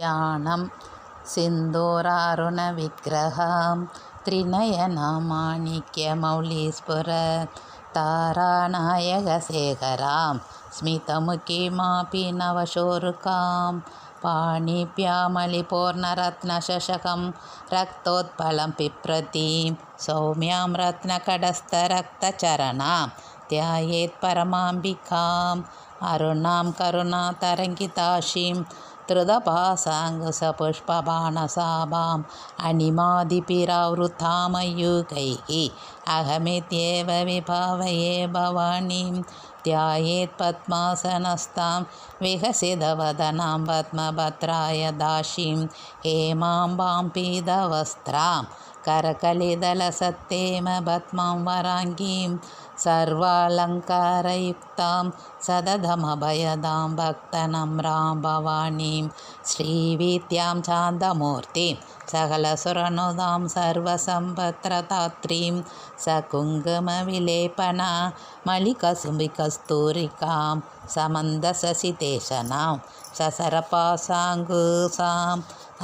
ध्यानं सिन्दूरारुणविग्रहां त्रिनयनमाणिक्यमौलिस्फुर तारानायकशेखरां स्मितमुखीमापि नवशोरुकां पाणिभ्यामलिपूर्णरत्नशशकं रक्तोत्पलं बिभ्रतीं सौम्यां रत्नकटस्थरक्तचरणां ध्यायेत्परमाम्बिकाम् अरुणां करुणातरङ्गिताक्षीं धृतपासाङ्कुशपुष्पबाणसाभाम् अणिमादिभिरावृतामयूकैः अहमित्येव विभावये भवानीं ध्यायेत्पद्मासनस्तां विकसितवदनां पद्मभद्राय दासीं हेमाम्बां पीतवस्त्रां करकलिदलसत्तेमपद्मां वराङ्गीं सर्वालङ्कारयुक्तां सततमभयदां भक्तनम्रां भवानीं श्रीविद्यां शान्तमूर्तिं सकलसुरनुदां सर्वसम्पत्रदात्रीं सकुङ्कुमविलेपना मलिकसुम्बिकस्तूरिकां समन्दशशितेशनां ससरपासाङ्कुशाम्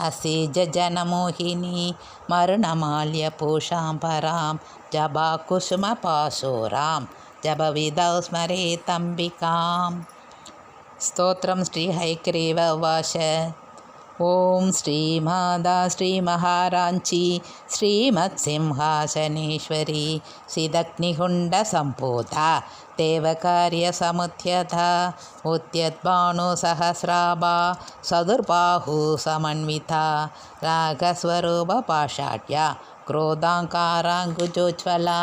असिजनमोहिनी मरुणमाल्यपूषां परां जबाकुसुमपाशोरां जपविधौ स्मरेतम्बिकां स्तोत्रं श्रीहयग्रीव उवाच ॐ श्रीमादा श्रीमहाराञ्ची श्रीमत्सिंहासनेश्वरी सिदग्निकुण्डसम्भूता देवकार्यसमुद्यता उद्यद्भानुसहस्राभा सदुर्बाहुसमन्विता रागस्वरूपपाषाढ्या क्रोधाङ्काराङ्कुजोज्ज्वला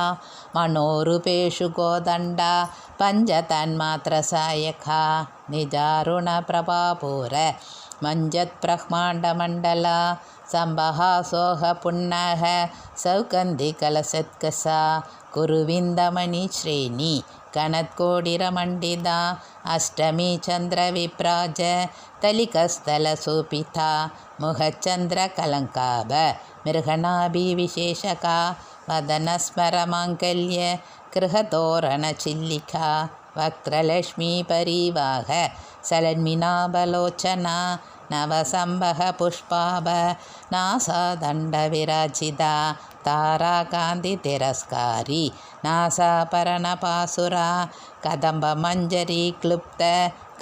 मनोरूपेषु गोदण्डा पञ्चतन्मात्रसायका निजारुणप्रभापूर मञ्जत्ब्रह्माण्डमण्डला सम्बहासोहपुन्नः सौगन्धिकलसत्कसा कुरुविन्दमणिश्रेणी गणत्कोटिरमण्डिता अष्टमी चन्द्रविभ्राज तलिकस्थलशोभिता मुखचन्द्रकलङ्काभ मृगनाभिविशेषका वदनस्मरमाङ्गल्य गृहतोरणचिल्लिका वक्त्रलक्ष्मीपरीवाह सलन्मिनाबलोचना नवसम्बहपुष्पाभ नासादण्डविराजिता ताराकान्तितिरस्कारी नासापरणपासुरा कदम्बमञ्जरी क्लुप्त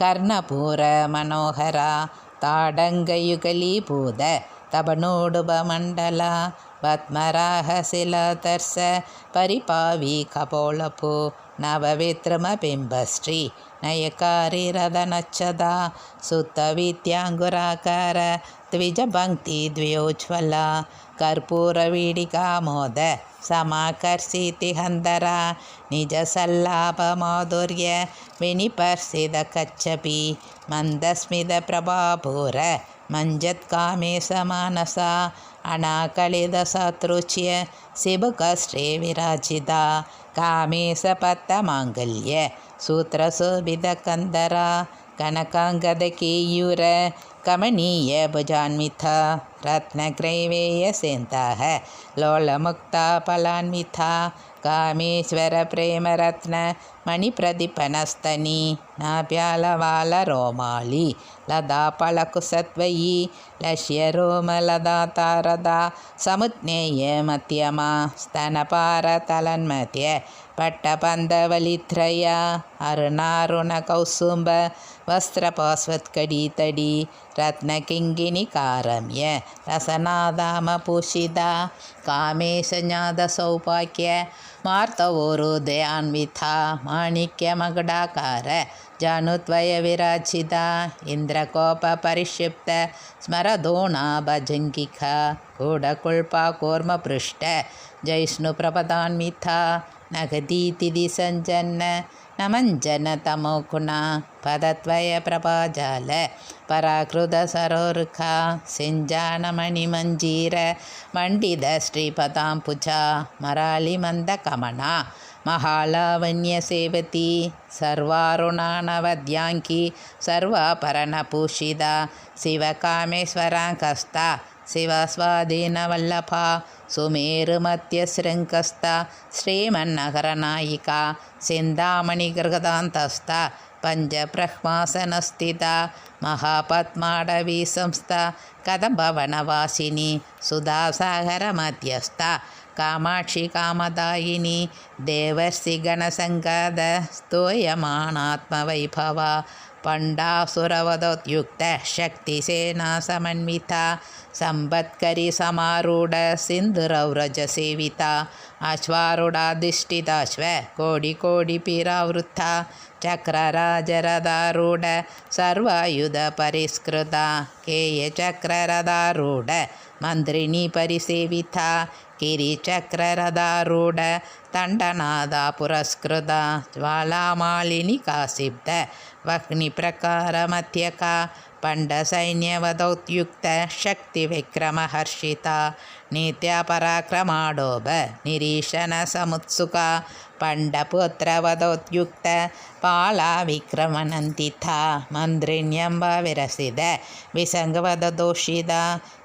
कर्णपूरमनोहरा ताडङ्गयुगलीभूत तपनोडुपमण्डला पद्मराहशिलादर्श परिपावी कपोलपु नयकारिरदनच्छदा सुत्तविद्याङ्कुराकार द्विजपङ्क्तिद्वयोज्ज्वला कर्पूरवीडिकामोद समाकर्षितिहन्तरा निजसल्लापमाधुर्य विनिपर्षितकच्छपि मन्दस्मितप्रभापूर मञ्जत्कामेशमानसा अनाकलितशत्रुच्य शिवकष्टे विराजिता कामेशपत्तमाङ्गल्य सूत्रशोभितकन्दरा कनकाङ्गदकेयूर कमनीयभुजान्विता रत्नग्रैवेयसेन्ताः लोलमुक्ता फलान्विता ಕಾಮೇಶ್ವರಪ್ರೇಮರತ್ನ ಮಣಿಪ್ರದೀಪನಸ್ತನಿ ನಾಭ್ಯಾಲವಾಲ ರೋಮಾಲಿ ಲದಾ ಫಲಕುಸತ್ವಯಿ ಲಶ್ಯ ರೋಮ ಲದಾ ತಾರದ ಸಮುಜ್ಞೇಯ ಮಧ್ಯಮ ಸ್ತನಪಾರ ತಲನ್ಮಧ್ಯ ಪಟ್ಟಪಂದವಲಿತ್ರಯ ಅರುಣಾರುಣ ಕೌಸುಂಬ ವಸ್ತ್ರಪಾಶ್ವತ್ಕಡೀತಡಿ ರತ್ನಕಿಂಗಿನಿ ಕಾರಮ್ಯ ರಸನಾದಾಮ ಪೂಷಿತ ಕಾಮೇಶನಾದ ಸೌಭಾಗ್ಯ ಮಾರ್ತವೋರುದೆ ಅನ್ವಿತ ಮಾಣಿಕ್ಯ ಮಗಡಾಕಾರ ಜಾನುತ್ವಯ ವಿರಾಜಿತ ಇಂದ್ರಕೋಪ ಪರಿಕ್ಷಿಪ್ತ ಸ್ಮರದೋಣಾಭಜಂಕಿಕ ಕೂಡಕುಳ್ಪಾಕೂರ್ಮ ಪೃಷ್ಟ ಜೈಷ್ಣು ಪ್ರಪದಾನ್ವಿತ ನಗದೀತಿದಿ ಸಂಜನ್ನ ನಮಂಜನ ತಮೋಗುಣ ಪದತ್ವಯ ಪ್ರಭಾಜಾಲ स्मरदोणाभजङ्गिका गूढकुल्पा कूर्मपृष्ठ जैष्णुप्रपदान्विता नगदीतिदिसञ्जन्न नमञ्जनतमोगुणा पदद्वयप्रभाजाल पराकृतसरोरुखा सिञ्जानमणिमञ्जीर मण्डितश्रीपदाम्बुजा मरालिमन्दकमना महालावण्यसेवती सर्वारुणानवद्याङ्की सर्वाभरणभूषिता शिवकामेश्वराङ्कस्ता शिवस्वाधीनवल्लभा सुमेरुमध्यशृङ्गस्था श्रीमन्नगरनायिका चिन्तामणिगृहदान्तस्था पञ्चब्रह्मासनस्थिता ಮಹಾಪದ್ಮಾಡವಿ ಸಂಸ್ಥ ಕದಂಬ ಕದಂಬವನವಾಸಿನಿ ಸುಧಾಸಾಗರ ಮಧ್ಯಸ್ಥ ಕಾಮಾಕ್ಷಿ ಕಾಮದಾಯಿನಿ ದೇವರ್ಷಿ ಗಣಸಂಗದ ಸ್ತೂಯಮಾನಾತ್ಮ ವೈಭವ ಪಂಡಾಸುರವದೋದ್ಯುಕ್ತ ಶಕ್ತಿ ಸೇನಾ ಸಮನ್ವಿತ ಸಂಬತ್ಕರಿ ಸಮಾರೂಢ ಸಿಂಧುರವ್ರಜ ಸೇವಿತ ಅಶ್ವಾರುಢಾಧಿಷ್ಠಿತಾಶ್ವ ಕೋಡಿ ಕೋಡಿ ಪೀರಾವೃತ್ತ चक्रराजरथारूढ सर्वायुधपरिष्कृता केयचक्ररथारूढ मन्त्रिणी परिसेविता गिरिचक्ररथारूढ दण्डनादा पुरस्कृता ज्वालामालिनि कासिब्ध वह्निप्रकारमध्यका पण्डसैन्यवदौद्युक्त शक्तिविक्रमहर्षिता ನಿತ್ಯ ಪರಾಕ್ರಮಾಡೋಬ ನಿರೀಶನ ಸಮುತ್ಸುಕ ಪಂಡಪುತ್ರವಧೋತ್ಯುಕ್ತ ಪಾಳ ವಿಕ್ರಮನಂತಿಥ, ಮಂದ್ರಿಣ್ಯಂಬ ವಿರಸಿದ ವಿಸಂಗವದ ದೋಷಿದ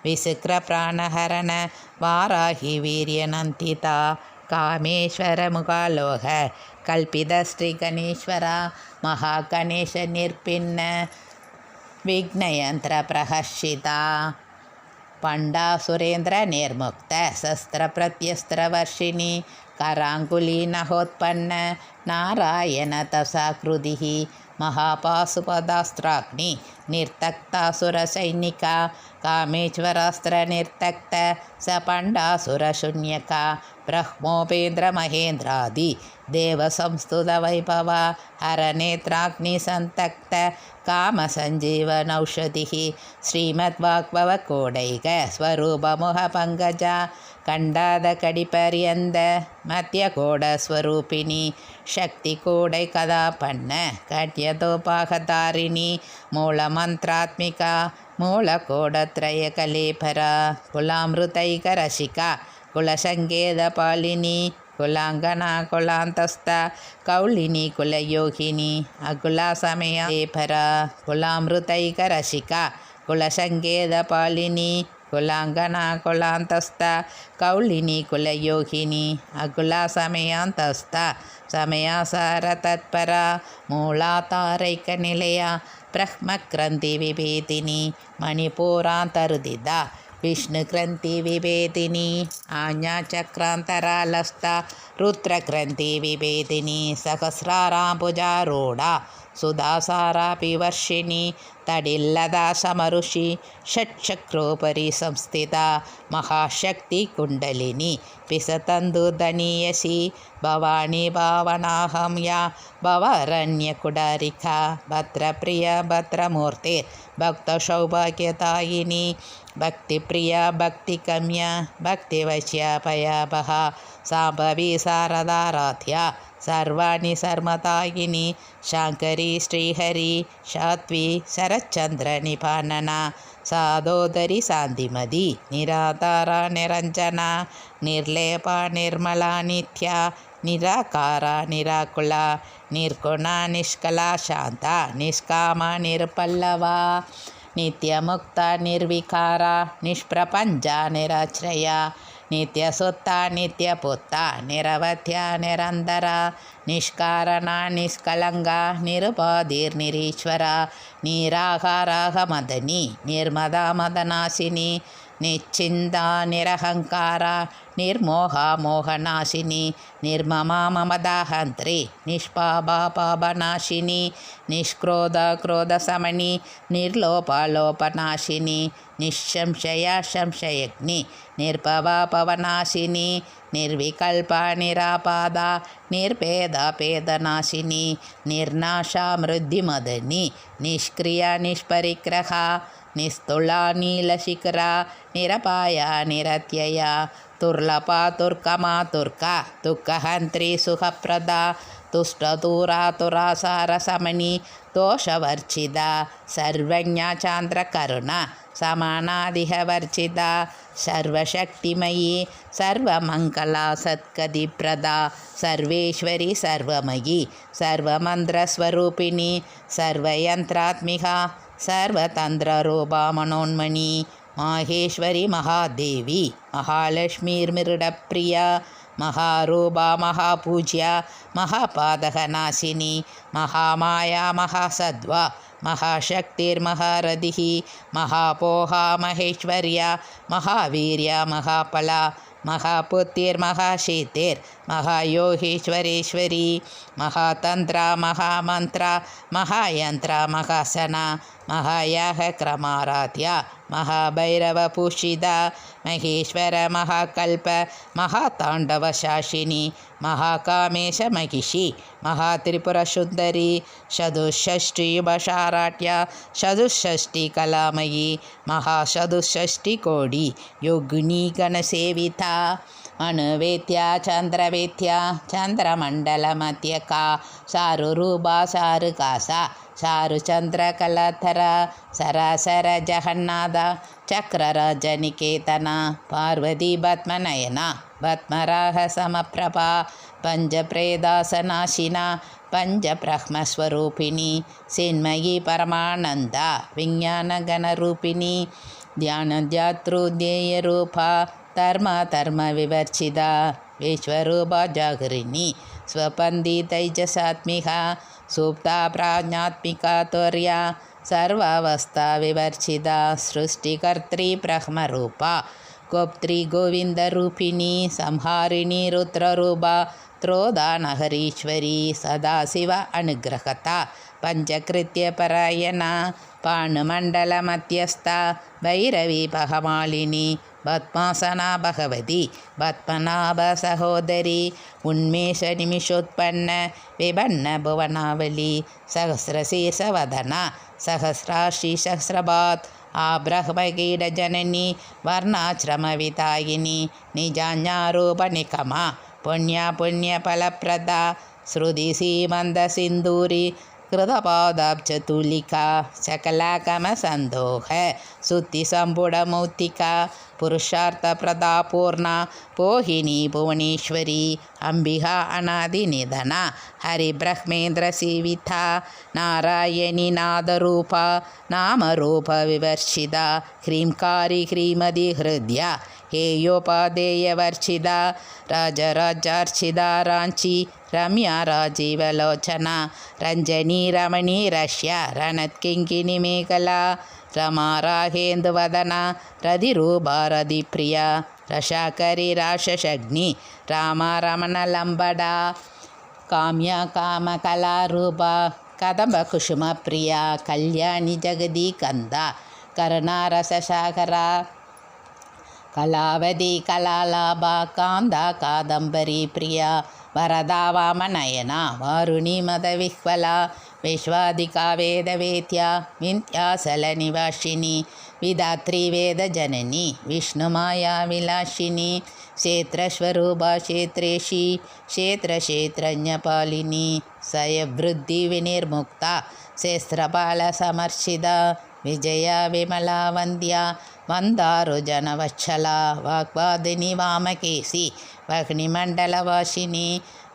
ವಿಸುಕ್ರ ಪ್ರಾಣಹರಣ, ವಾರಾಹಿ ವೀರ್ಯನಂತಿತ ಕಾಮೇಶ್ವರ ಮುಖಾಲೋಹ ಕಲ್ಪಿದ ಶ್ರೀ ಗಣೇಶ್ವರ, ಮಹಾಗಣೇಶ ನಿರ್ಪಿನ್ನ, ವಿಘ್ನಯಂತ್ರ ಪ್ರಹರ್ಷಿತ. शस्त्रप्रत्यस्त्रवर्षिणी कराङ्गुलीनहोत्पन्न नारायणतसाकृतिः महापाशुपदास्त्राग्नि निर्तक्तासुरसैनिका कामेश्वरास्त्रनिर्तक्त स पण्डासुरशून्यका ब्रह्मोपेन्द्रमहेन्द्रादि देवसंस्तुतवैभवा हरनेत्राग्निसन्तक्त कामसञ्जीवनौषधिः ಕುಲಸಂಕೇದ ಪಾಲಿನಿ ಕುಲಾಂಗನ ಕುಲಾಂತಸ್ಥ ಕೌಳಿನಿ ಕುಲಯೋಗಿನಿ ಅಕುಲ ಸಮಯ ಪರ ಕುಲಾಮೃತೈಕ ರಸಿಕ ಕುಲಸಂಕೇದ ಪಾಲಿನಿ ಕುಲಾಂಗನ ಕುಲಾಂತಸ್ಥ ಕೌಳಿನಿ ಕುಲಯೋಗಿನಿ ಅಕುಲ ಸಮಯಾಂತಸ್ಥ ಸಮಯಾಸಾರ ತತ್ಪರ ಮೂಳಾತಾರೈಕ ನಿಲಯ ಬ್ರಹ್ಮಕ್ರಂಥಿ ವಿಭೇದಿನಿ ಮಣಿಪುರಾಂತರುದಿದ್ದ विष्णुग्रन्थिविभेदिनी आज्ञाचक्रान्तरालस्था रुद्रग्रन्थिविभेदिनी सहस्राराम्बुजारूढा सुधासारापि वर्षिणी तडिल्लदा समरुषि षट्चक्रोपरि संस्थिता महाशक्तिकुण्डलिनी पिसतन्दुदनीयसी भवानी भावनाहं या भवारण्यकुडारिका भद्रप्रिया भद्रमूर्तिर्भक्तसौभाग्यदायिनी भक्तिप्रिया भक्तिगम्या भक्तिवश्यापयापहा साम्भवी शारदाराध्या सर्वाणि सर्वदायिनी शाङ्करी श्रीहरि शात्वी शरच्चन्द्रनिपानना सादोदरि शान्तिमदी निराधारा निरञ्जना निर्लेपा निर्मला नित्या निराकारा निराकुला निर्गुणा निष्कला शान्ता निष्कामा निरपल्लवा नित्यमुक्ता निर्विकारा निष्प्रपञ्चा निराश्रया नित्यसुत्ता नित्यपुत्ता निरवध्या निरन्तरा निष्कारणा निष्कलङ्गा निरुपाधिर्निरीश्वरा निराहाराहमदनी निर्मदा मदनाशिनी निश्चिन्ता निरहङ्कारा निर्मोहा मोहनाशिनी निर्ममा ममदाहन्त्री निष्पापापापनाशिनी निष्क्रोध क्रोधशमनी निर्लोपलोपनाशिनी निःशंशया संशयग्नि निर्भवा पवनाशिनी निर्विकल्पा निरापादा निर्भेदभेदनाशिनी निर्नाशा मृद्धिमदनी निष्क्रिया निष्परिग्रहा निस्तुला नीलशिखरा निरपाया निरत्यया दुर्लभा दुर्गमा दुर्गा दुःखहन्त्री सुखप्रदा तुष्टदूरा तुरासारसमनी दोषवर्जिता सर्वज्ञा चान्द्रकरुणा समानादिहवर्जिता सर्वशक्तिमयी सर्वमङ्गला सत्कदिप्रदा सर्वेश्वरी सर्वमयी सर्वमन्त्रस्वरूपिणी सर्वयन्त्रात्मिका सर्वतन्त्ररूपा मनोन्मणी माहेश्वरी महादेवी महालक्ष्मीर्मृडप्रिया महारूपा महापूज्या महापादकनाशिनी महामाया महासद्वा महाशक्तिर्महारथिः महापोहा महेश्वर्या महावीर्या महाफला महापुत्तिर्महाशीतिर्महायोगीश्वरेश्वरी महातन्त्रा महामन्त्रा महायन्त्रा महासना महायाः क्रमाराध्या महाभैरवपूषिता महेश्वर महाकल्प महाताण्डवशासिनी महाकामेशमहिषी महात्रिपुरसुन्दरी चतुष्षष्टियुभशाराट्या चतुष्षष्टिकलामयी महाचतुष्षष्टिकोडी योगिनी गणसेविता अणुवेत्या चन्द्रवेत्या चन्द्रमण्डलमध्यका सारुरूपा सारुकासा चारुचन्द्रकलाधर सरासर जगन्नाथ चक्रराजनिकेतन पार्वती पद्मनयना पद्मराह समप्रभा पञ्चप्रेदासनाशिना पञ्चब्रह्मस्वरूपिणी चिन्मयी परमानन्द विज्ञानगणरूपिणी ध्यानध्यातृध्येयरूपा धर्म धर्मविवर्जिता विश्वरूपा जागरिणी स्वपन्दी तैजसात्मिका సుప్తా ప్రాజ్ఞాత్మికా త్వర్యా సర్వావస్థ వివర్చిత సృష్టికర్త్రి ప్రహ్మరూప గోప్త్రి గోవింద రూపిణి సంహారిణి రుద్రరూప త్రోదానహరీశ్వరి సదాశివ అనుగ్రహత పంచకృత్య పరాయణ పాణుమండల మధ్యస్థ భైరవీ పహమాలిని गोविन्दरूपिणी संहारिणी रुद्ररूपा त्रोदानहरीश्वरी सदाशिव अनुग्रहता पञ्चकृत्यपरायणा पाणुमण्डलमध्यस्था भैरवी भगमालिनी पद्मासना भगवती पद्मनाभसहोदरी उन्मेषनिमिषोत्पन्न विभन्नभुवनावली सहस्रशीर्षवदना सहस्राशिसहस्रभात् आब्रह्मकीडजननी वर्णाश्रमवितायिनी निजाज्ञारूपनिकमा पुण्या पुण्यफलप्रदा श्रुतिसीमन्दसिन्दूरी कृतपादाब्जतुलिका सकलाकमसन्दोह ಪುರುಷಾರ್ಥಪ್ರದಾಪೂರ್ಣ ಪೋಹಿನಿ ಭುವನೇಶ್ವರಿ ಅಂಬಿಗಾ ಅನಾದಿ ನಿಧನ ಹರಿಬ್ರಹ್ಮೇಂದ್ರ ಸೇವಿತ ನಾರಾಯಣಿ ನಾದರೂಪ ನಾಮರೂಪ ವಿವರ್ಷಿದ ಹ್ರೀಂಕಾರಿ ಹ್ರೀಮದಿ ಹೃದಯ ಹೇಯೋಪಾದೇಯವರ್ಚಿದ ರಾಜರಾಜಾರ್ಚಿದ ರಾಂಚಿ ರಮ್ಯಾ ರಾಜೀವಲೋಚನ ರಂಜನಿ ರಮಣಿ ರಷ್ಯಾ ರಣತ್ಕಿಂಕಿಣಿ ಮೇಘಲಾ రమారాహేందువదన రధిరూభారధి ప్రియ రషాకరి రాశశగ్ని రామారమణ లంబడ కామ్య కామ కళారూప కదంబ కుసుమ ప్రియ కళ్యాణి జగదీ కంద కరుణారససాగర కళావతి కళాలాభ కాంద కాదంబరి ప్రియ వరదా వామనయన వారుణి మద విహ్వల विश्वादिका वेदवेद्या विन्ध्याचलनिवासिनी विधात्री वेदजननी विष्णुमाया विलासिनी क्षेत्रस्वरूपा क्षेत्रेशी क्षेत्रक्षेत्रज्ञपालिनी सयवृद्धिविनिर्मुक्ता क्षेत्रपालसमर्शिता विजया विमला वन्द्या मन्दारुजनवत्सला वाग्वादिनी वामकेशी वह्निमण्डलवासिनी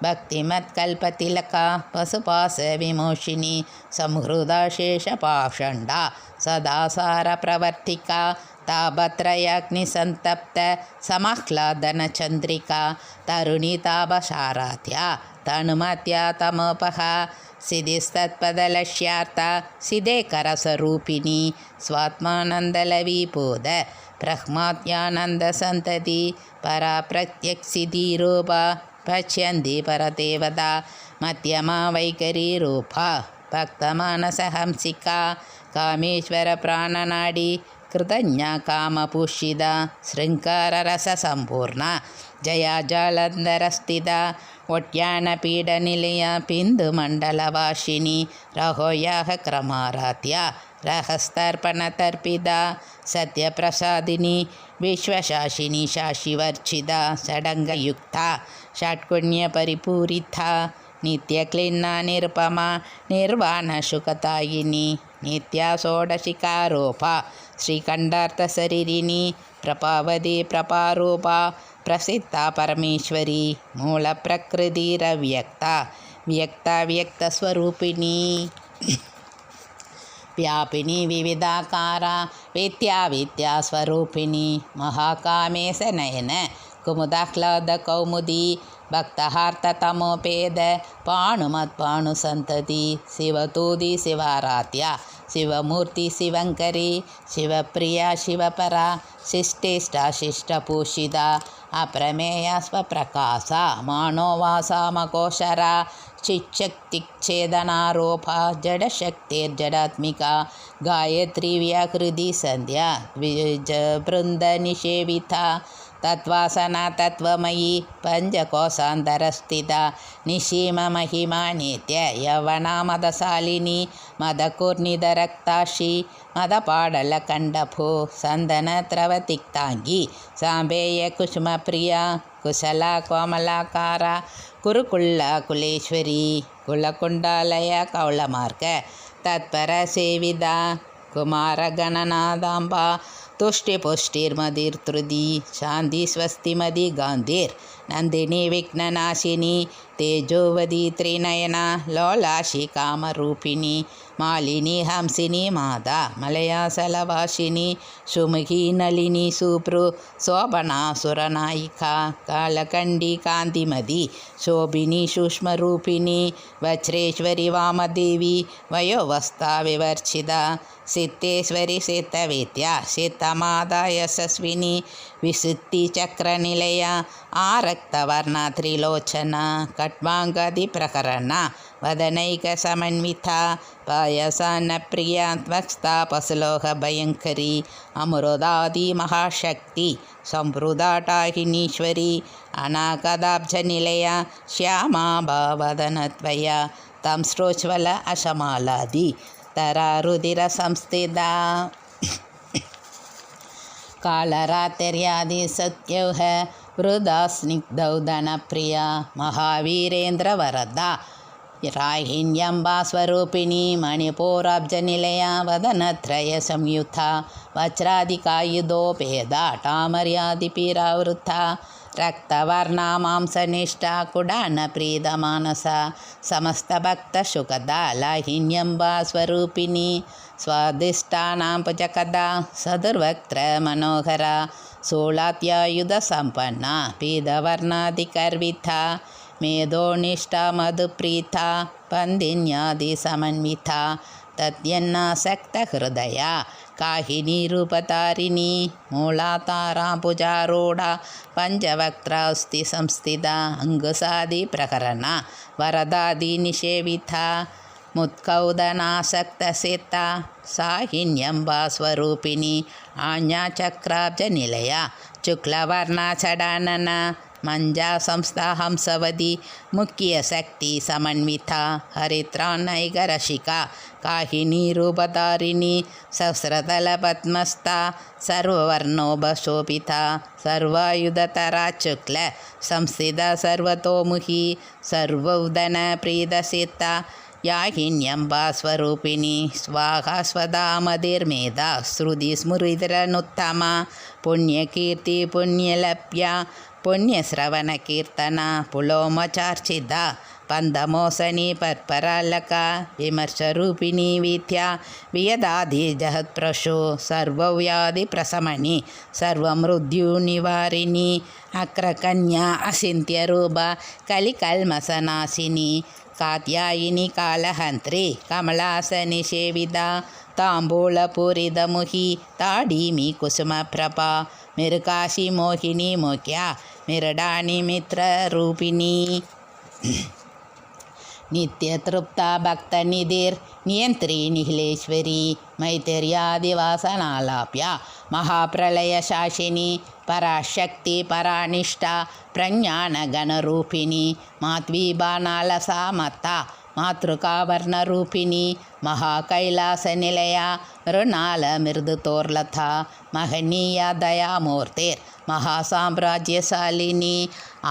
भक्तिमत्कल्पतिलका पशुपाशविमोशिनी संहृदा शेषपाषण्डा सदासारप्रवर्तिका तापत्रयाग्निसन्तप्त समाह्लादनचन्द्रिका तरुणी तापशाराध्या तनुमत्या तमोपहा सिधिस्तत्पदलक्ष्यार्ता सिधेकरस्वरूपिणी स्वात्मानन्दलवीपोद ब्रह्मात्यानन्दसन्तति परा प्रत्यक्सिधिरूपा పశ్యంతి పరదేవత మధ్యమా వైఖరీరూప భక్తమానసహంసిక కామేశ్వరప్రాణనాడి కృతజ్ఞ కామపుషిద శృంగారరససంపూర్ణ జయా జాలంధరస్థిత మండల వాషిని రహోయాహ క్రమారాధ్య రహస్తర్పణ రహస్తర్పణతర్పిత సత్యప్రసాదిని విశ్వశాషిని శాశివర్చిత షడంగయుక్త షాట్కుణ్యపరిపూరిత నిత్యక్లిన్నా నిర్పమ నిర్వాణశుకతాయిని నిత్యా షోడశికారూప శ్రీకండార్థశరీరిణి ప్రపావది ప్రపారూప ప్రసిద్ధ పరమేశ్వరి మూల ప్రకృతి రవ్యక్త వ్యక్త వ్యక్త స్వరూపిణి. వ్యాపిని వివిధాకార విద్యా విద్యాస్వరూపిణి మహాకామేశ నయన कुमुदाह्लादकौमुदी भक्तहार्ततमोपेद पाणुमत्पाणुसन्तति शिवतूदि शिवाराध्या शिवमूर्ति शिवङ्करी शिवप्रिया शिवपरा शिष्टेष्टा शिष्टपूषिता अप्रमेया स्वप्रकाशा मानोवासामकोशरा चिच्छक्तिच्छेदनारोपा जडशक्तिर्जडात्मिका गायत्री व्याकृति सन्ध्या द्विजबृन्दनिषेविता तत्त्वासना तत्त्वमयी पञ्चकोशान्तरस्थिता निशीममहिमा नित्य यवनामदशालिनी मदकुर्निधरक्ताक्षी मदपाडलकण्डभो सन्दनत्रवतिक्ताङ्गी साम्बेयकुसुमप्रिया कुशला कोमलाकारा कुरुकुल्ला कुलेश्वरी कुलकुण्डालय कौलमार्ग तत्परसेविदा कुमारगणनादाम्बा तुष्टिपुष्टिर्मदिर्तृदी शान्ति स्वस्तिमदि गान्धिर् नन्दिनी विघ्ननाशिनी तेजोवदी त्रिनयना लोलाशि कामरूपिणी मालिनी हंसिनी माता मलयासलवासिनी सुमुखी नलिनी सुप्रू शोभना सुरनायिका कालकण्डी कान्तिमदी शोभिनी सूक्ष्मरूपिणी वज्रेश्वरी वामदेवी वयोवस्था विवर्चिता सिद्धेश्वरि सिद्धविद्या सिद्धमादा यशस्विनी विशुद्धिचक्रनिलया आरक्तवर्णा त्रिलोचना खट्वाङ्गदिप्रकरणा वदनैकसमन्विता पायसान्नप्रिया त्वक्स्ता पशुलोहभयङ्करी अमृदादिमहाशक्ति सम्पृदाटाहिनीश्वरी अनाकदाब्जनिलया श्यामा भावदनत्वया तं श्रोज्वल अशमालादि तरारुधिरसंस्थिता कालरात्र्यादिसत्यौह वृदा स्निग्धौ धनप्रिया महावीरेन्द्रवरदा राहिण्यम्बास्वरूपिणी मणिपूराब्जनिलया वदनत्रयसंयुता वज्रादिकायुधोपेदा टामर्यादिपीरावृता रक्तवर्णा मांसनिष्ठा कुडानप्रीतमानसा समस्तभक्तशुकदा लाहिन्यम्बा स्वरूपिणी स्वादिष्टानां पुजकदा सदुर्वक्त्रमनोहरा शूलात्यायुधसम्पन्ना पीतवर्णादिकर्विता मेधोनिष्ठा मधुप्रीता पन्दिन्यादिसमन्विता तद्यन्नासक्तहृदया। काहिनीरूपतारिणी मूलाताराम्बुजारूढा पञ्चवक्त्रास्ति संस्थिता अङ्गुसादिप्रकरणा वरदादिनिषेविता मुत्कौदनासक्तसेता साहिन्यम्बा स्वरूपिणी आज्ञाचक्राब्जनिलया ಮಂಜಾ ಸಂಸ್ಥಾ ಹಂಸವದಿ ಮುಖ್ಯ ಶಕ್ತಿ ಸಮನ್ವಿತ ಹರಿತ್ರಾನೈಗ ರಶಿಕಾ ಕಾಹಿನಿ ರೂಪಧಾರಿಣಿ ಸಹಸ್ರತಲ ಪದ್ಮಸ್ಥ ಸರ್ವರ್ಣೋಭಶೋಭಿತ ಸರ್ವಾಯುಧತರ ಶುಕ್ಲ ಸಂಸ್ಥಿತ ಸರ್ವತೋಮುಖಿ ಸರ್ವೌದನ ಪ್ರೀದಸಿತ ಯಾಹಿನ್ಯಂಬಾ ಸ್ವರೂಪಿಣಿ ಸ್ವಾಹ ಸ್ವಧಾಮಧಿರ್ಮೇಧ ಶ್ರುತಿ ಸ್ಮೃತಿರನುತ್ತಮ ಪುಣ್ಯಕೀರ್ತಿ ಪುಣ್ಯಲಭ್ಯ ಪುಣ್ಯಶ್ರವಣ ಕೀರ್ತನ ಪುಳೋಮಚಾರ್ಚಿದ್ದ ಪಂದಮೋಸನಿ ಪರ್ಪರಾಲಕ ವಿಮರ್ಶರೂಪಿಣಿ ವೀಥ್ಯ ವಿಯದಾಧಿ ಜಹತ್ಪ್ರಶು ಸರ್ವವ್ಯಾಧಿ ಪ್ರಸಮಣಿ ಸರ್ವಮೃದ್ಯುನಿವಾರಿಣಿ ಅಕ್ರಕನ್ಯಾ ಅಸಿಂತ್ಯ ರೂಪ ಕಲಿಕಲ್ಮಸನಾಸಿನಿ ಕಾತ್ಯಾಯಿನಿ ಕಾಲಹಂತ್ರಿ ಕಮಲಾಸನಿ ಸೇವಿದ ತಾಂಬೂಳ ಪೂರಿದ ಮುಹಿ ತಾಡೀಮಿ ಕುಸುಮ ಪ್ರಭಾ ಮಿರುಕಾಶಿ ಮೋಹಿನಿ ಮುಖ್ಯ मिरडानि मित्ररूपिणी नित्यतृप्ता भक्तनिधिर्नियन्त्री निखिलेश्वरी मैथिर्यादिवासनालाप्या महाप्रलयशासिनी पराशक्ति परानिष्ठा प्रज्ञानगणरूपिणी माध्वीबाणालसा मत्ता मातृकावर्णरूपिणी महाकैलासनिलया ऋणालमृदुतोर्लथा महनीया ಮಹಾಸಾಮ್ರಾಜ್ಯಶಾಲಿನಿ,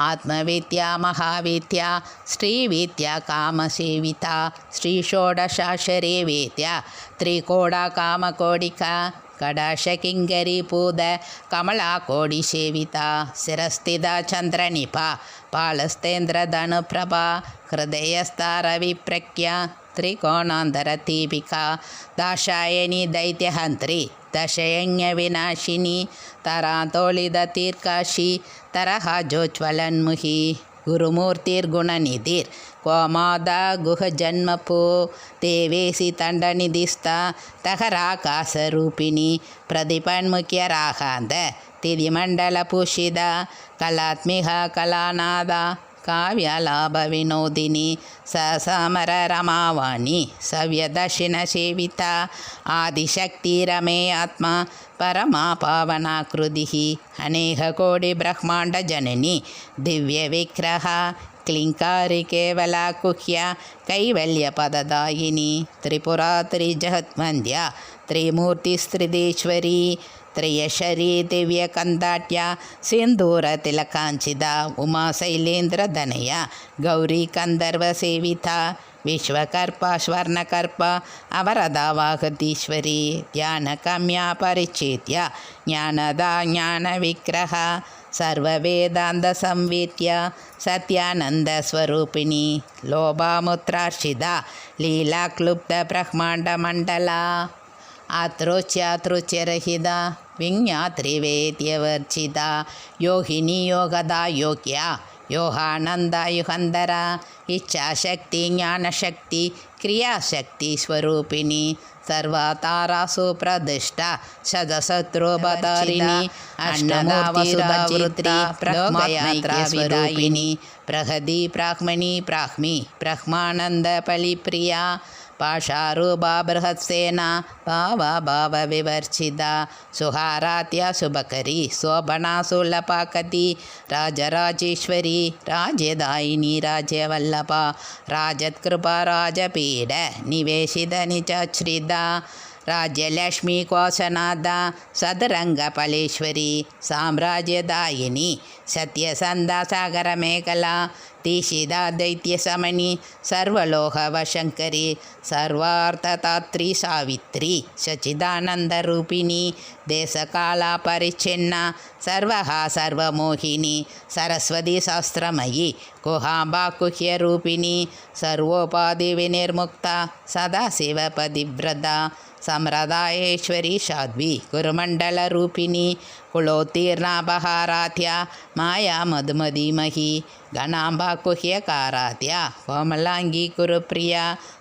ಆತ್ಮವಿದ್ಯಾ ಮಹಾವಿದ್ಯಾ, ಶ್ರೀವಿದ್ಯಾ ಕಾಮಸೇವಿತ, ಶ್ರೀ ಷೋಡಶಾಶರೇ ತ್ರಿಕೋಡ ಕಾಮಕೋಡಿಕ ಕಡಶಕಿಂಗರಿಪೂದ ಕಮಲಾಕೋಡಿ ಸೇವಿತ ಶಿರಸ್ಥಿತ ಚಂದ್ರನಿಪ ಪಾಳಸ್ತೇಂದ್ರ ಧನುಪ್ರಭಾ ಹೃದಯಸ್ಥಾರ ವಿಪ್ರಕ್ಯ ತ್ರಿಕೋಣಾಂಧರ ದೀಪಿಕಾ ದಾಶಾಯಣಿ ದೈತ್ಯಹಂತ್ರಿ ದಶಯಜ್ಞ ವಿನಾಶಿನಿ ತರಾತೋಳಿದ ತೀರ್ಕಾಶಿ ತರಹ ಜೋಜ್ವಲನ್ಮುಹಿ ಗುರುಮೂರ್ತಿರ್ಗುಣನಿಧಿರ್ ಕೋಮಾದ ಗುಹ ಜನ್ಮಪೋ ದೇವೇಸಿ ತಂಡನಿಧಿಸ್ತ ತಹರಾಕಾಸರೂಪಿಣಿ ಪ್ರದೀಪನ್ಮುಖ್ಯ ರಾಹಾಂದ ತಿರಿಮಂಡಲ ಪೂಷಿದ ಕಲಾತ್ಮಿಹ ಕಲಾನಾದ काव्यलाभविनोदिनी ससमररमावाणी सव्यदर्शिनसेविता आदिशक्तिरमे आत्मा परमा पावनाकृतिः अनेककोटिब्रह्माण्डजननी दिव्यविग्रह क्लिङ्कारी केवला कुह्या कैवल्यपददायिनी त्रिपुरा त्रिजगद्वन्द्या त्रिमूर्तिस्त्रिदेश्वरी ತ್ರಯಶರೀ ದಿವ್ಯ ಕಂದಾಟ್ಯ, ಸಿಂಧೂರ ತಿಲಕಾಂಚಿದ ಉಮಾ ಶೈಲೇಂದ್ರ ಧನಯ ಗೌರಿ ಕಂದರ್ವ ಸೇವಿತ, ವಿಶ್ವಕರ್ಪ ಸ್ವರ್ಣಕರ್ಪ, ಅವರದ ವಾಗದೀಶ್ವರಿ ಧ್ಯಾನಕಮ್ಯ ಪರಿಚೇತ್ಯ ಜ್ಞಾನದ ಜ್ಞಾನ ವಿಗ್ರಹ, ಸರ್ವವೇದಾಂತ ಸಂವೇತ್ಯ, ಸತ್ಯಾನಂದ ಸ್ವರೂಪಿಣಿ ಲೋಭಾಮುತ್ರಾರ್ಷಿತ ಲೀಲಾಕ್ಲುಪ್ತ ಬ್ರಹ್ಮಾಂಡ ಮಂಡಲ, ಆತೃಚ್ಯಾತೃಚ್ಯರಹಿತ ವಿಜ್ಞಾತ್ರಿವೇದ್ಯವರ್ಚಿತ ಯೋಹಿನಿ ಯೋಗದ ಯೋಗ್ಯ. ಯೋಹಾನಂದ ಯುಗಂಧರ ಇಚ್ಛಾಶಕ್ತಿ, ಜ್ಞಾನಶಕ್ತಿ, ಕ್ರಿಯಾಶಕ್ತಿ ಸ್ವರೂಪಿಣಿ. ಸರ್ವತಾರಾಸು ಪ್ರದಿಷ್ಟ ಶತಶತ್ರುಬಧಾರಿಣಿ ಅಷ್ಟಮೂರ್ತಿರಾವೃತ್ತಿ ಬ್ರಹ್ಮಯಾತ್ರಾ ವಿದಾಯಿನಿ. ಪ್ರಹದಿ, ಪ್ರಾಹ್ಮಣಿ, ಪ್ರಾಹ್ಮಿ. ಬ್ರಹ್ಮಾನಂದ ಫಲಿಪ್ರಿಯಾ पाशारूपा बृहत्सेना भावा भावविवर्चिता सुहारात्या सुभकरी शोभना सुलपाकती राजराजेश्वरी राजदायिनी राजवल्लभा राजत्कृपा राजपीड निवेशितनिचाश्रिता రాజ్యలక్ష్మీ కోశనాథ సదరంగ పలేశ్వరి సామ్రాజ్యదాయిని సత్యసంధ సాగర మేఖల తీషిద దైత్య సమణి సర్వలోహవ శంకరి సర్వార్థతాత్రి సావిత్రి సచిదానంద రూపిణి దేశకాల పరిచ్ఛిన్న సర్వహ సర్వమోహిని సరస్వతి శాస్త్రమయి కుహాంబాకుహ్య రూపిణి సర్వోపాధి వినిర్ముక్త సదాశివ పదివ్రత సమరదాయేశ్వరి సాధ్వి గురుమండలరూపిణి కుళోత్తీర్ణాపహారాధ్య మాయా మధుమధీమహి గణాంబాకుహ్యకారాధ్య కోమలాంగీ గురుప్రియ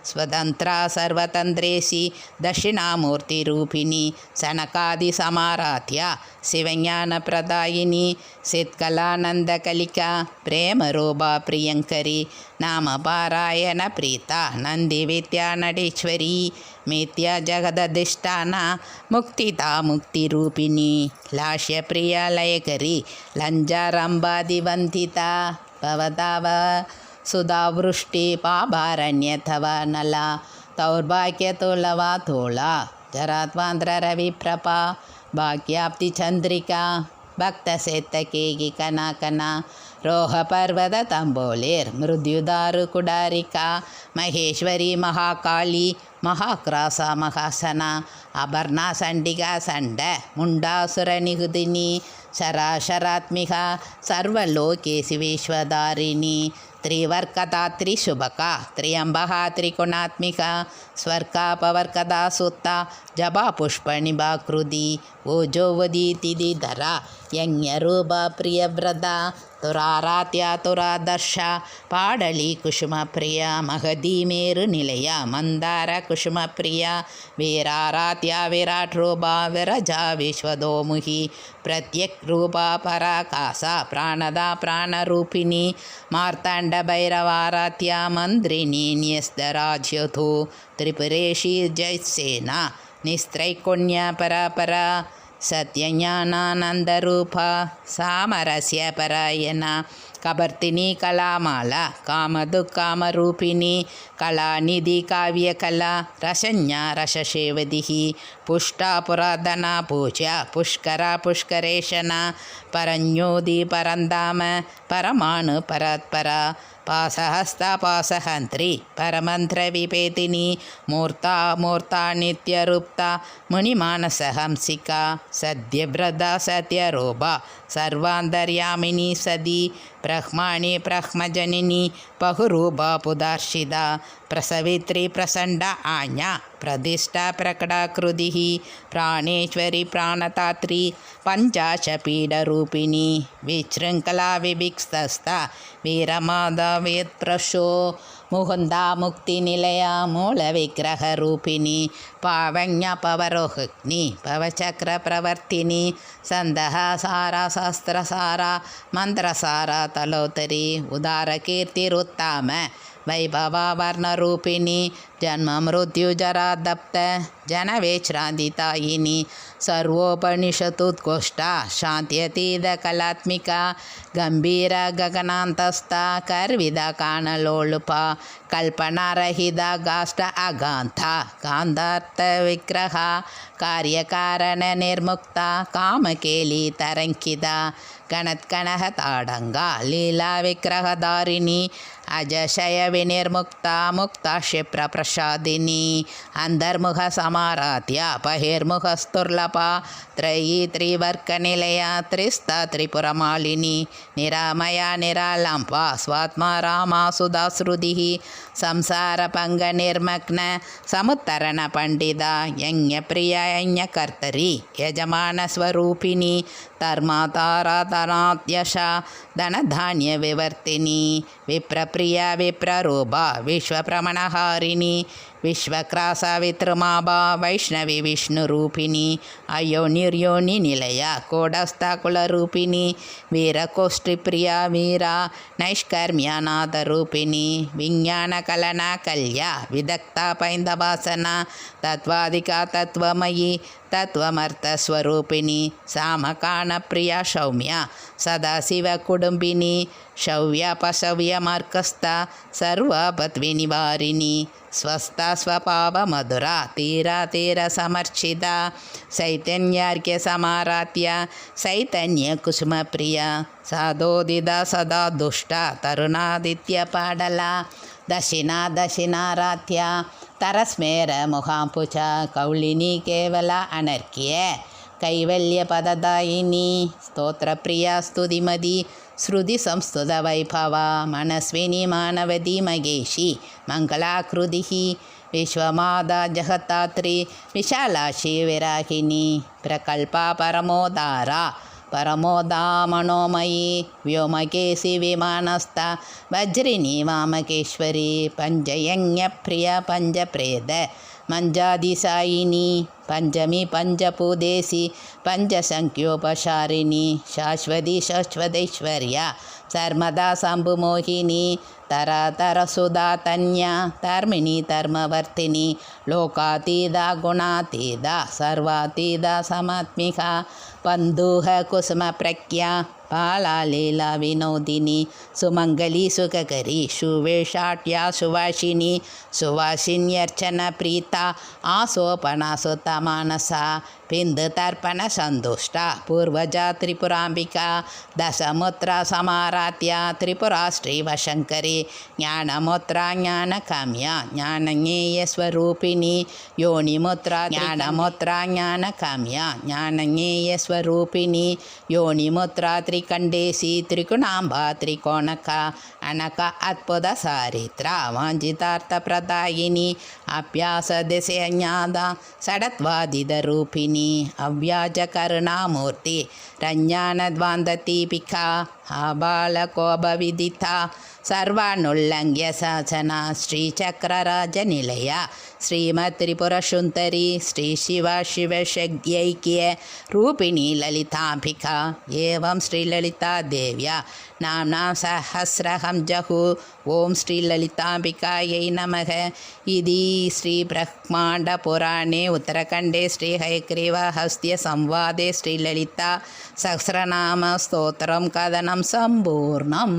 స్వతంత్ర సర్వతంత్రేసి దక్షిణామూర్తిరూపిణి శనకాది సమారాధ్య శివజ్ఞానప్రదాయిని శీత్కళానందకలిక ప్రేమరూపా ప్రియంకరి నామపారాయణ ప్రీత నంది విద్యానడేశ్వరి ಮಿಥ್ಯ ಜಗದಧಿಷ್ಠಾನ ಮುಕ್ತಿ ತಾ ಮುಕ್ತಿ ರೂಪಿಣಿ. ಲಾಶ್ಯ ಪ್ರಿಯ ಲಯಕರಿ ಲಂಜಾರಂಬಾದಿವಂತಿತ ಭವತಾವ ಸುಧಾವೃಷ್ಟಿ ಪಾಭಾರಣ್ಯಥವ ನಲ ತೌರ್ಭಾಗ್ಯ ತೋಳವ ತೋಳ ಜರಾತ್ವಾಂಧ್ರ ರವಿಪ್ರಭಾ ಭಾಗ್ಯಾಪ್ತಿ ಚಂದ್ರಿಕಾ ಭಕ್ತ ಸೇತ ಸೇತಕೇಗಿ ಕನಕನ ರೋಹ ಪರ್ವದ ತಂಬೋಳೇರ್ ಮೃದ್ಯುದಾರು ಕುಡಾರಿಕಾ ಮಹೇಶ್ವರಿ ಮಹಾಕಾಳಿ மகாக்ராசா மகாசனா அபர்ணா சண்டிகா சண்ட முண்டாசுர நிகுதினி சராசராத்மிகா சர்வலோகே சிவேஸ்வதாரிணி ತ್ರಿವರ್ಕದಾತ್ರಿ ಶುಭಕ ತ್ರಿಯಂಬಹ ತ್ರಿಕೋಣಾತ್ಮಿಕ ಸ್ವರ್ಕಾಪವರ್ಕದಾ ಸುತ್ತ ಜಬಾ ಪುಷ್ಪಣಿಬಾ ಕೃದಿ ಓಜೋವದೀತಿಧರ ಯಜ್ಞರೂಪ ಪ್ರಿಯವ್ರದ तुराराध्या तुरादर्श पाडली कुसुमप्रिया महदी मेरुनिलया मन्दार कुसुमप्रिया वीराराध्या विराट् रूपा विरजा विश्वदोमुखी प्रत्यक्रूपा पराकाशा प्राणदा प्राणरूपिणी मार्ताण्डभैरवाराध्या मन्त्रिणी न्यस्तराज्यथो त्रिपुरेशी जयसेना निस्त्रैकोण्या परापरा सत्यज्ञानानन्दरूपा सामरस्य परायणा कबर्तिनी कलामाला कामदुःकामरूपिणी कलानिधि काव्यकला रसज्ञा रससेवदिः पुष्टा पुरातना पूजा पुष्करा पुष्करेशना परञ्योदि परन्धाम परमाणु परात्परा పాసహస్తాపాసహంత్రి పరమంత్ర విపేతిని మూర్తా మూర్తా నిత్యరుప్త మునిమానసహంసిక సద్యవ్రత సత్యరూప सर्वान्तर्यामिनी सदी ब्रह्माणि ब्रह्मजनिनी बहुरूपा पुदार्शिता प्रसवित्री प्रचण्ड आज्ञा प्रतिष्ठा प्रकटाकृतिः प्राणेश्वरी प्राणदात्री पञ्चाशपीडरूपिणी विशृङ्खला முகுந்தா முக்தி நிலையா மூல விக்கிரக ரூபிணி பாவஞ பவரோஹிக்னி பவச்சக்கர பிரவர்த்தினி சந்தக சாரா சாஸ்திர சாரா மந்திரசாரா தலோத்தரி உதார கீர்த்திருத்தாம வைபவா வர்ணரூபிணி ஜன்ம மிருத்யுஜரா தப்த ஜனவேச்ராந்தி தாயினி ಸರ್ವೋಪನಿಷತ್ ಉತ್ಕೋಷ್ಟ ಶಾಂತಿಯತೀತ ಕಲಾತ್ಮಿಕ ಗಂಭೀರ ಗಗನಾಂತಸ್ಥ ಕರ್ವಿದ ಕಾಣಲೋಳುಪ ಕಲ್ಪನಾರಹಿತ ಗಾಷ್ಟ ಅಗಾಂಥ ಕಾಂಧಾರ್ಥ ವಿಗ್ರಹ ಕಾರ್ಯಕಾರಣ ನಿರ್ಮುಕ್ತ ಕಾಮಕೇಲಿ ತರಂಕಿದ ಗಣತ್ಕಣಹ ತಾಡಂಗ ಲೀಲಾ ವಿಗ್ರಹಧಾರಿಣಿ అజశయ వినిర్ముక్త ముక్త ప్రసాదిని. అంతర్ముఖ సమారాధ్య అపహిర్ముఖస్తుర్లప త్రయీ త్రివర్క నిలయ త్రిస్త త్రిపురమాలిని. నిరామయ నిరాళంప స్వాత్మ రామాసుదాశ్రుది ಸಂಸಾರ ಪಂಗ ನಿರ್ಮಗ್ನ ಸಮುತ್ತರಣ ಪಂಡಿತ ಯಜ್ಞಪ್ರಿಯ ಯಜ್ಞಕರ್ತರಿ ಯಜಮಾನ ಸ್ವರೂಪಿಣಿ ಧರ್ಮಾತಾರಾಧನಾತ್ಯಶ ಧನಧಾನ್ಯ ವಿವರ್ತಿನಿ ವಿಪ್ರಪ್ರಿಯ ವಿಪ್ರರೂಪ ವಿಶ್ವಭ್ರಮಣಹಾರಿಣಿ విశ్వక్రా సావిత్రమాబా వైష్ణవి విష్ణు రూపిణి అయో నిర్యోని నిలయ కోడస్థాకుల రూపిణి వీరకోష్టి ప్రియ వీర నైష్కర్మ్యనాథ రూపిణి విజ్ఞాన కలన కల్య విదగ్ధ పైందవాసన తత్వాధిక తత్వమయి తత్వమర్థస్వరూపిణి సామకాణ ప్రియ సౌమ్య సదాశివ కుటుంబిని శవ్యపశవ్యమార్కస్థ సర్వపద్వినివారిణి స్వస్థ స్వపావ మధురా తీరా తీర సమర్చిత చైతన్యార్ఘ్య సమారాధ్య చైతన్య కుసుమ ప్రియ సదోదిద సదా దుష్ట తరుణాదిత్య పాడల దశిన దశినారాధ్య తరస్మేర ముఖాంపుచ కౌళిని కేవల ಅನರ್ಕಿಯೇ కైవల్య పదదాయిని ಸ್ತೋತ್ರ ಪ್ರಿಯ ಸ್ತುತಿಮದಿ श्रुतिसंस्तुतवैभवा मनस्विनी मानवती मगेशी मङ्गलाकृतिः विश्वमादा जगत्तात्री विशालाक्षी विराहिणी प्रकल्पा परमोदारा परमोदा मनोमयी व्योमकेशि विमानस्था वज्रिणी वामकेश्वरी पञ्चयज्ञप्रिय पञ्चप्रेद मञ्जादिसायिनी पञ्चमी पञ्चपूदेशि पञ्चसङ्ख्योपशारिणी शाश्वती शाश्वतैश्वर्या सर्मदा शम्भुमोहिनी तरतरसुधा तन्या धर्मिणी धर्मवर्तिनी लोकातीता गुणातीता सर्वातीता समात्मिका बन्धुः कुसुमप्रज्ञा బాళాలీలా వినోదిని సుమంగళి సుఖకరి సువేషాట్యా సువాసిని సువాసిన్యర్చన ప్రీత ఆ సుత సుతమానస बिन्दुतर्पणसन्तुष्टा पूर्वजा त्रिपुराम्बिका दशमुत्रा समाराध्या त्रिपुरा श्रीवशङ्करी ज्ञानमुत्रा ज्ञानकाम्या ज्ञानज्ञेयस्वरूपिणी योनिमुत्रा ज्ञानमुत्रा ज्ञानकाम्या ज्ञानज्ञेयस्वरूपिणी योनिमुत्रा त्रिकण्डेशी त्रिगुणाम्बा त्रिकोणका ಅನಕ ಅದ್ಭುತ ಸಾರಿತ್ರ ವಾಂಚಿತಾರ್ಥ ಪ್ರದಾಯಿನಿ ಅಭ್ಯಾಸ ದಿಸೆಯ ಜ್ಞಾದ ಸಡತ್ವಾದಿದ ರೂಪಿಣಿ ಅವ್ಯಾಜ ಕರುಣಾಮೂರ್ತಿ ರಂಜಾನದ್ವಾಂದತೀಪಿಕಾ ಆಬಾಲಕೋಭವಿದಿತ ಸರ್ವಾನುಲ್ಲಂಘ್ಯ ಸಾಸನ ಶ್ರೀಚಕ್ರರಾಜನಿಲಯ ಶ್ರೀಮತ್ ತ್ರಿಪುರಶುಂತರಿ ಶ್ರೀ ಶಿವ ಶಿವಶಕ್ತಿಯೈಕ್ಯೆ ರೂಪಿಣಿ ಲಲಿತಾಂಬಿಕಾ ಏವಂ ಶ್ರೀಲಲಿತಾ ದೇವ್ಯ ನಾಂನ ಸಹಸ್ರಹಂ ಜಹು ಓಂ ಶ್ರೀಲಲಿತಾಂಬಿಕಾಯೈ ನಮಃ ಇದಿ ಶ್ರೀ ಬ್ರಹ್ಮಾಂಡಪುರಾಣೇ ಉತ್ತರಖಂಡೇ ಶ್ರೀ ಹೈಗ್ರೀವಹಸ್ತ್ಯ ಸಂವಾದೆ ಶ್ರೀಲಲಿತಾ ಸಹಸ್ರನಾಮ ಸ್ತೋತ್ರಂ ಕದನಂ ಸಂಪೂರ್ಣಂ